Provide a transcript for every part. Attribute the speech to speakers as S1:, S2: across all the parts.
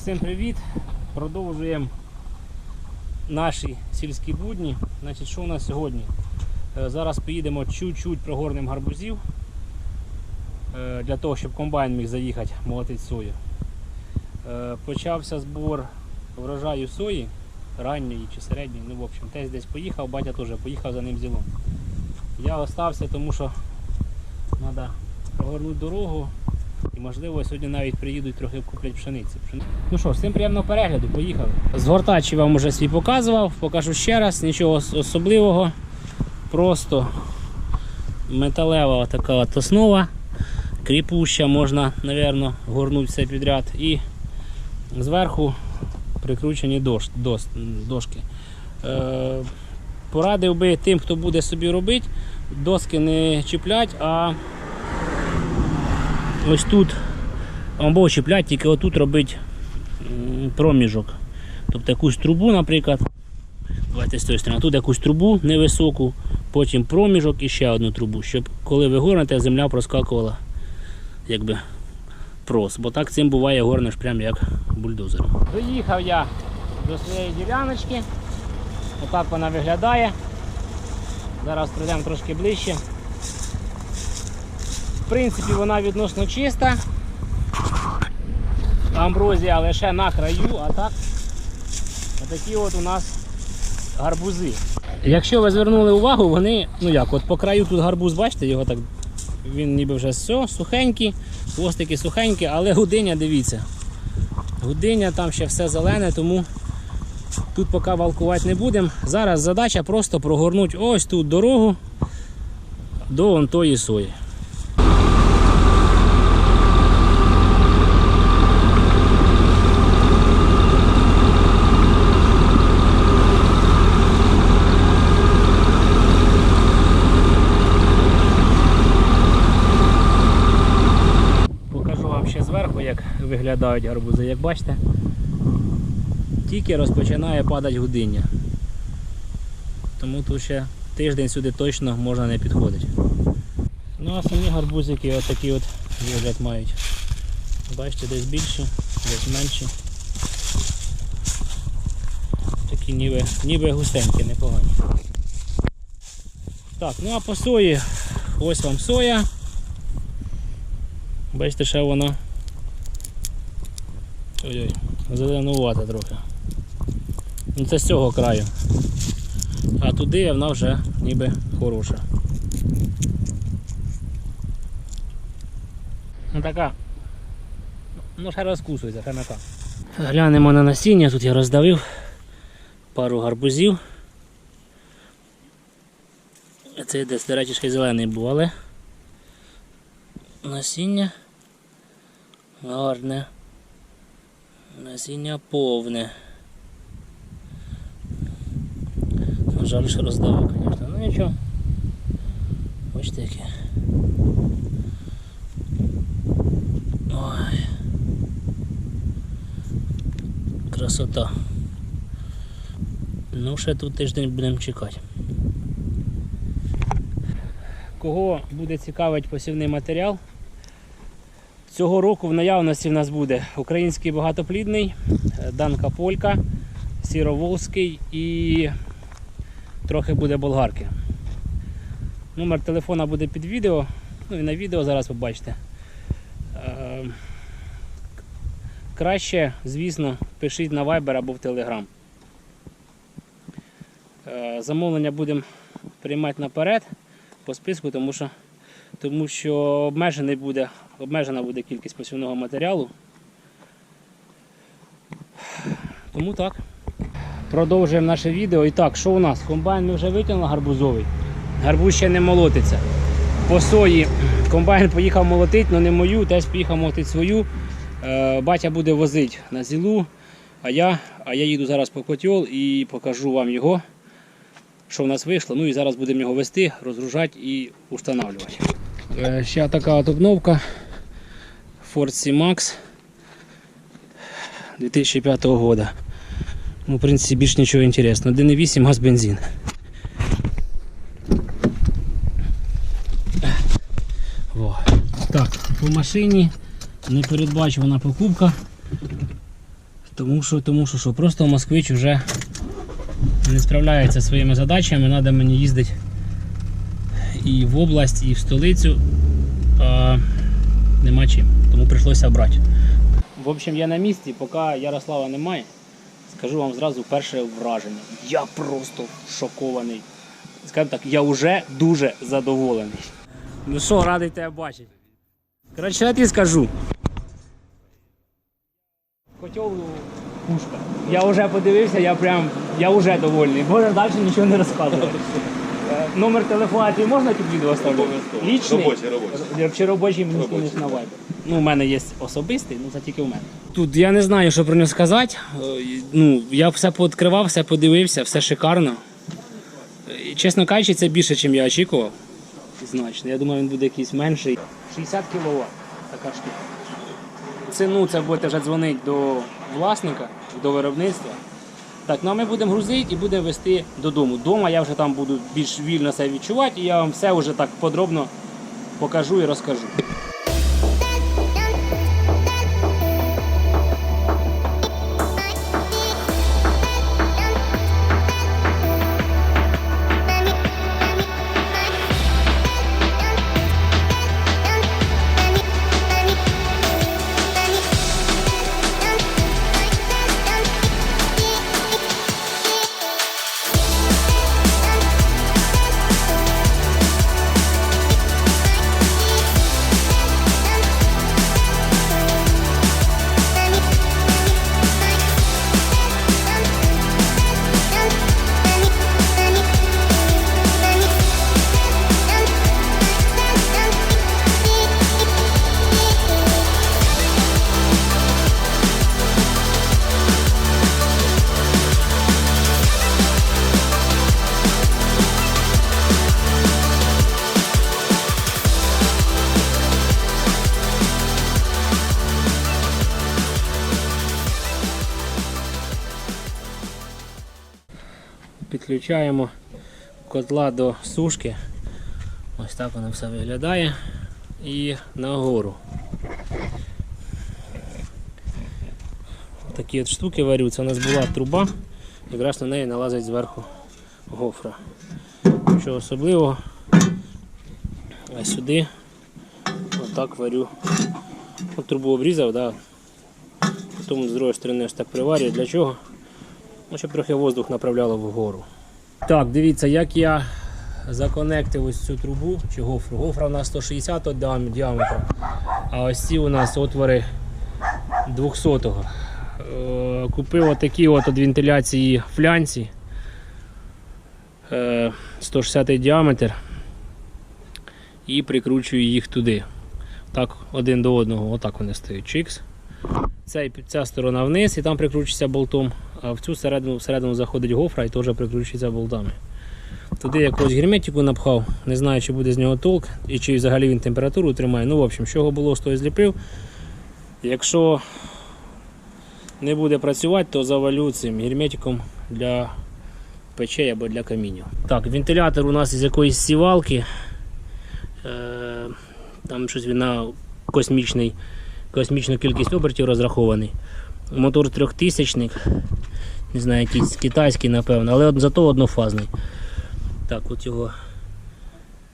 S1: всім привіт! Продовжуємо наші сільські будні. Значить, що у нас сьогодні? Е, Зараз поїдемо чуть-чуть прогорнем гарбузів е, для того, щоб комбайн міг заїхати молотити сою. Е, Почався збор врожаю сої, ранньої чи середньої, ну в общем, тесть десь поїхав, батя теж поїхав за ним зілом. Я остався, тому що треба прогорнути дорогу. І можливо сьогодні навіть приїдуть трохи куплять пшениці. Пшени- Ну що, всім приємного перегляду, поїхали. Згортач вам уже свій показував, покажу ще раз, нічого особливого. Просто металева така от основа, кріпуща, можна, напевно, горнути все підряд. І зверху прикручені дош, дос, дошки. Е, порадив би тим, хто буде собі робити, доски не чіплять, а ось тут або чіплять, тільки отут робить проміжок. Тобто якусь трубу, наприклад. Давайте з тої сторони. Тут якусь трубу невисоку, потім проміжок і ще одну трубу, щоб коли ви горнете, земля проскакувала якби прос. Бо так цим буває горнеш прям як бульдозером. Доїхав я до своєї діляночки. Отак вона виглядає. Зараз пройдемо трошки ближче. Принципі, вона відносно чиста. Амброзія лише на краю, а так отакі от у нас гарбузи. Якщо ви звернули увагу, вони, ну як, от по краю тут гарбуз, бачите, його так, він ніби вже все, сухенький, хвостики сухенькі, але гудиня, дивіться. Гудиня, там ще все зелене, тому тут поки валкувати не будемо. Зараз задача просто прогорнути ось тут дорогу до тої сої. Покажу вам ще зверху, як виглядають гарбузи. Як бачите, тільки розпочинає падати гудиння. Тому тут ще тиждень сюди точно можна не підходити. Ну а самі гарбузики от такі от вигляд мають. Бачите, десь більші, десь менші. Такі ніби, ніби густенькі, непогані. Так, ну а по сої, ось вам соя. Бачите, ще вона ой-ой, зеленувата трохи. Ну це з цього краю. А туди вона вже ніби хороша. Ну така. Ну ще розкусується, ще не так. Глянемо на насіння, тут я роздавив пару гарбузів. Це десь, до речі, ще зелений був, але насіння гарне. Насіння повне. Ну, Жаль, що роздавав, звісно. Ну нічого. Ось таке. Ой. Красота. Ну, ще тут тиждень будемо чекати. Кого буде цікавить посівний матеріал? Цього року в наявності в нас буде український багатоплідний, е, Данка Полька, Сіроволзький і трохи буде болгарки. Номер телефона буде під відео, ну і на відео зараз побачите. Е, Краще, звісно, пишіть на Viber або в Telegram. Е, Замовлення будемо приймати наперед по списку, тому що, тому що обмежений буде, обмежена буде кількість посівного матеріалу. Тому так. Продовжуємо наше відео. І так, що у нас? Комбайн ми вже витягнули гарбузовий. Гарбуз ще не молотиться. По сої комбайн поїхав молотити, але не мою, теж поїхав молотити свою. Е, Батя буде возити на зілу, а я, а я їду зараз по котел і покажу вам його що в нас вийшло. Ну і зараз будемо його вести, розгружати і встановлювати. Е, Ще така от обновка Ford C-Max 2005 року. Ну, в принципі, більш нічого інтересного. 1,8 газ бензин. Так, по машині непередбачувана покупка. Тому що, тому що, що просто москвич вже не справляється своїми задачами. Треба мені їздити і в область, і в столицю. Нема чим. Тому прийшлося брати. В общем, я на місці, поки Ярослава немає. Скажу вам зразу перше враження. Я просто шокований. Скажімо так, я вже дуже задоволений. Ну що, радий тебе бачити. Коротше, я тобі скажу. Котел пушка. Я вже подивився, я прям я вже довольний. Може далі нічого не розказувати. Номер телефона ти можна під відео ставити?
S2: Обов'язково.
S1: Лічний?
S2: Робочий, робочий.
S1: Чи робочий мені
S2: Робочий.
S1: скинеш на Viber? Ну, у мене є особистий, ну це тільки у мене. Тут я не знаю, що про нього сказати. Е, Ну, я все пооткривав, все подивився, все шикарно. Е, Чесно кажучи, це більше, ніж я очікував. Значно. Я думаю, він буде якийсь менший. 60 кВт така штука. Ціну це будете вже дзвонити до власника, до виробництва. Так, ну а ми будемо грузити і будемо вести додому. Дома я вже там буду більш вільно себе відчувати, і я вам все вже так подробно покажу і розкажу. Підключаємо котла до сушки. Ось так воно все виглядає. І нагору. Такі от штуки варю. Це у нас була труба, якраз на неї налазить зверху гофра. Нічого особливого. А сюди отак варю. От трубу обрізав, да. потім з другої сторони ось так приварюю. Для чого? Ну, щоб трохи воздух направляло вгору. Так, дивіться, як я законектив ось цю трубу чи гофру. Гофра у нас 160 діам- діаметра, а ось ці у нас отвори 200-го. Е, Купив отакі от від вентиляції флянці. Е, 160 діаметр і прикручую їх туди. Так, один до одного, отак вони стоять. Чикс. Цей, ця сторона вниз і там прикручується болтом, а в цю середину, всередину заходить гофра і теж прикручується болтами. Туди якогось герметику напхав, не знаю, чи буде з нього толк і чи взагалі він температуру тримає. Ну, в общем, з чого було, з того зліпив. Якщо не буде працювати, то завалю цим герметиком для печей або для камінів. Так, вентилятор у нас із якоїсь сівалки. Е, там щось він на космічний космічну кількість обертів розрахований. Мотор трьохтисячник, не знаю, якийсь китайський, напевно, але зато однофазний. Так, от його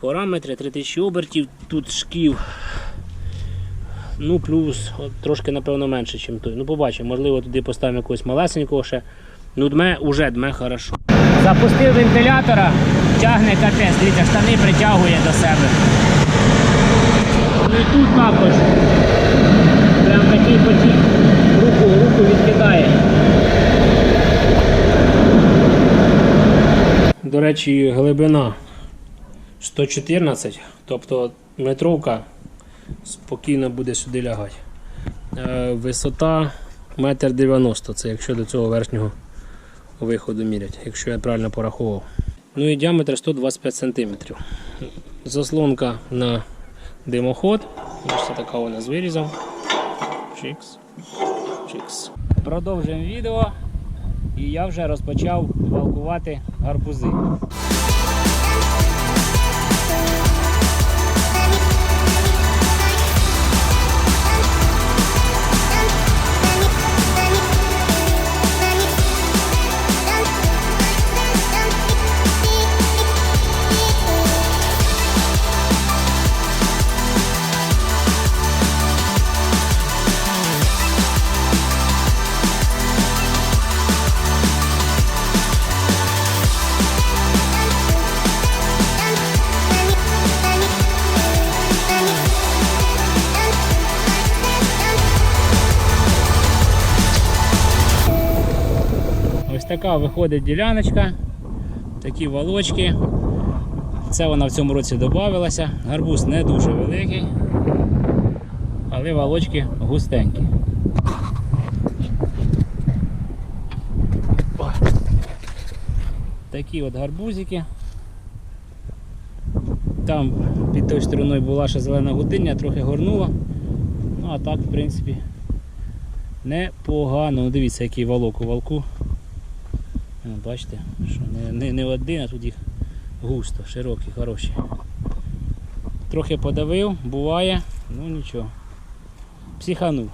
S1: параметри, 3000 обертів, тут шків. Ну, плюс трошки, напевно, менше, ніж той. Ну, побачимо, можливо, туди поставимо якогось малесенького ще. Ну, дме, уже дме хорошо. Запустив вентилятора, тягне капець, дивіться, штани притягує до себе. Ну і тут також. Прям такий потік. Руку, руку відкидає. До речі, глибина 114, тобто метровка спокійно буде сюди лягати. Е, Висота 1,90 м, це якщо до цього верхнього виходу мірять, якщо я правильно порахував. Ну і діаметр 125 см. Заслонка на димоход. Ось така вона з вирізом. Чикс. Чикс. Продовжуємо відео. І я вже розпочав валкувати гарбузи. Така виходить діляночка, такі волочки. Це вона в цьому році додавалася. Гарбуз не дуже великий, але волочки густенькі. Такі от гарбузики. Там під тою стороною була ще зелена гудиння, трохи горнула. Ну а так, в принципі, непогано. Ну, Дивіться, який валок у валку. Ну, Бачите, що не, не, не один, а тут їх густо, широкі, хороші. Трохи подавив, буває, ну нічого. Психанув.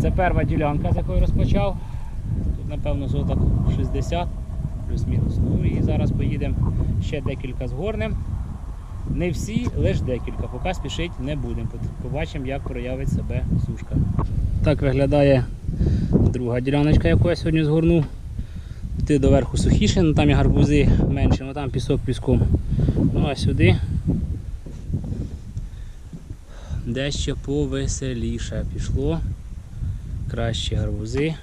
S1: Це перша ділянка, з якої розпочав. Тут, напевно, соток 60 плюс-мінус. Ну і зараз поїдемо ще декілька з горнем. Не всі, лише декілька. Поки спішити не будемо. Побачимо, як проявить себе сушка. Так виглядає друга діляночка, яку я сьогодні згорнув. Ти доверху сухіше, ну там і гарбузи менше, ну там пісок піском. Ну а сюди дещо повеселіше пішло. Кращі гарбузи.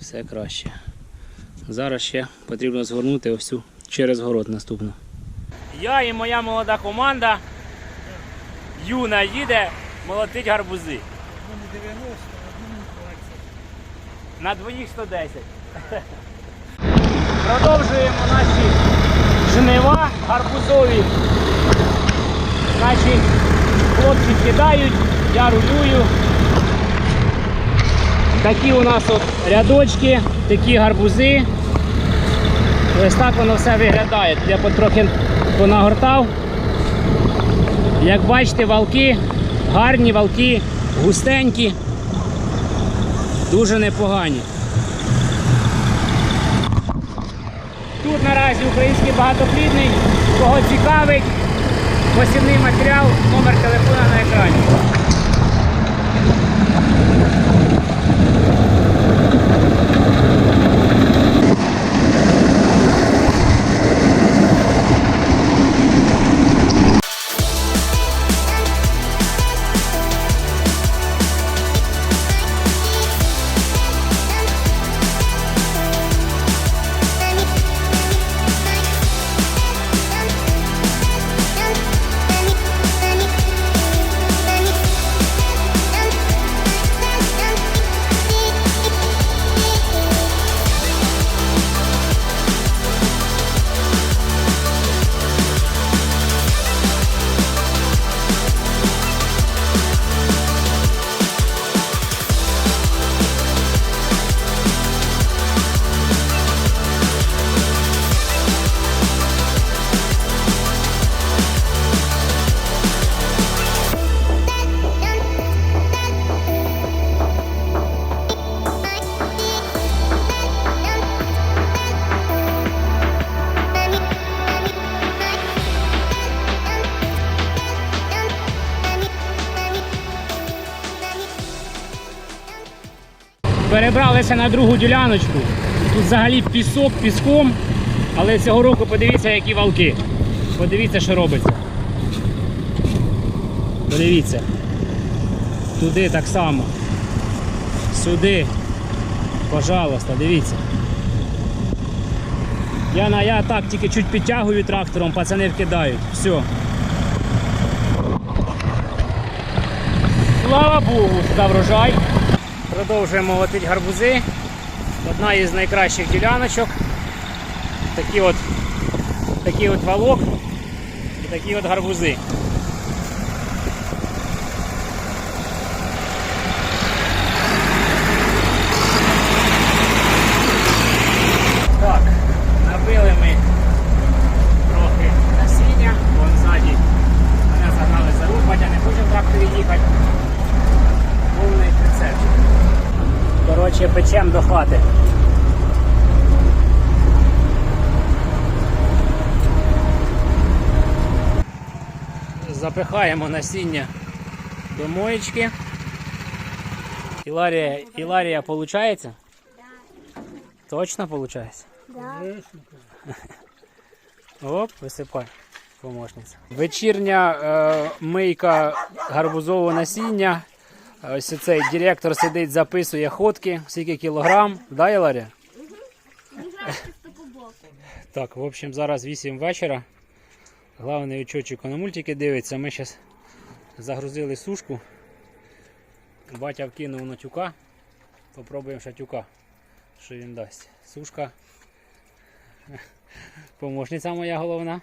S1: Все краще. Зараз ще потрібно згорнути ось цю через город наступну. Я і моя молода команда юна їде молотить гарбузи. На двоїх 110. Продовжуємо наші жнива гарбузові. Наші хлопці кидають, я рулюю. Такі у нас от рядочки, такі гарбузи. Ось так воно все виглядає. Я потрохи понагортав. Як бачите, валки гарні, валки густенькі, дуже непогані. Тут наразі український багатоплідний, кого цікавить, посівний матеріал, номер телефона на екрані. Перебралися на другу діляночку. Тут взагалі пісок піском, але цього року подивіться, які валки. Подивіться, що робиться. Подивіться. Туди так само. Сюди. Пожалуйста, дивіться. Я, на, я так тільки чуть підтягую трактором, пацани вкидають. Все. Слава Богу, за врожай. Продовжуємо лотити гарбузи. Одна із найкращих діляночок. Такі от, такий от валок і такі от гарбузи. Так, набили ми трохи насіння, вон ззаді мене загнали за руку, я не хочу в тракторі їхати. Повний прицепчик. Коротше, печем до хати. Запихаємо насіння до моєчки. Іларія, Іларія виходить? Точно виходить? Оп, висипай, помощниця. Вечірня е, мийка гарбузового насіння Ось цей директор сидить, записує ходки, скільки кілограм. Да, Іларія? Так, в общем, зараз 8 вечора. Главний учетчик на мультики дивиться. Ми зараз загрузили сушку. Батя вкинув на тюка. Попробуємо ще тюка. Що він дасть. Сушка. Помощниця моя головна.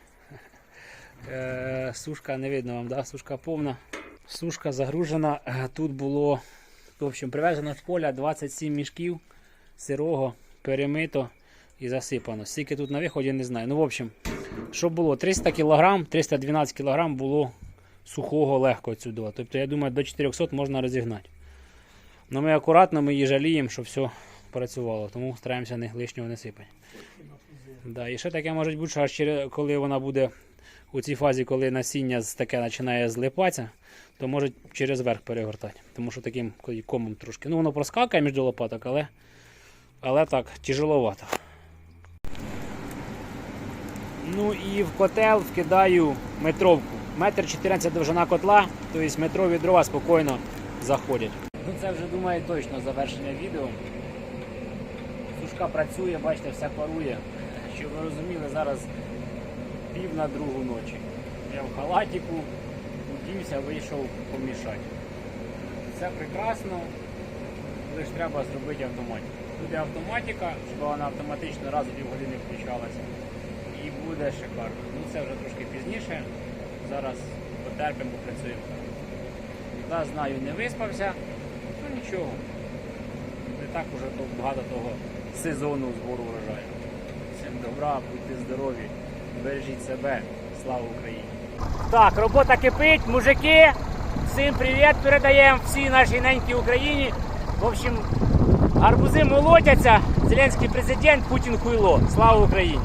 S1: Е, сушка не видно вам, да? Сушка повна. Сушка загружена. Е, Тут було в общем, привезено з поля 27 мішків сирого, перемито і засипано. Скільки тут на виході, не знаю. Ну, в общем, що було? 300 кг, 312 кг було сухого легко сюди. Тобто, я думаю, до 400 можна розігнати. Ну ми акуратно, ми її жаліємо, щоб все працювало, тому стараємося не, лишнього не сипати. Да, і ще таке може бути, що аж коли вона буде у цій фазі, коли насіння таке починає злипатися, то може через верх перегортати. Тому що таким комом трошки. Ну воно проскакає між лопаток, але, але так, тяжеловато. Ну і в котел вкидаю метровку. Метр 14 довжина котла, тобто метрові дрова спокійно заходять. Ну це вже думаю точно завершення відео. Сушка працює, бачите, все парує. Щоб ви розуміли, зараз пів на другу ночі. Я в халатіку, удівся, вийшов помішати. Все прекрасно, лише треба зробити автоматику. Буде автоматика, щоб вона автоматично раз у півгодини включалася. І буде шикарно. Ну це вже трошки пізніше. Зараз потерпимо, попрацюємо. Да, знаю, не виспався, ну нічого. Не так уже то багато того сезону збору врожаю. Всім добра, будьте здорові, бережіть себе, слава Україні! Так, робота кипить, мужики. Всім привіт передаємо всій нашій ненькій Україні. В общем, гарбузи молотяться. Зеленський президент, Путін хуйло. Слава Україні!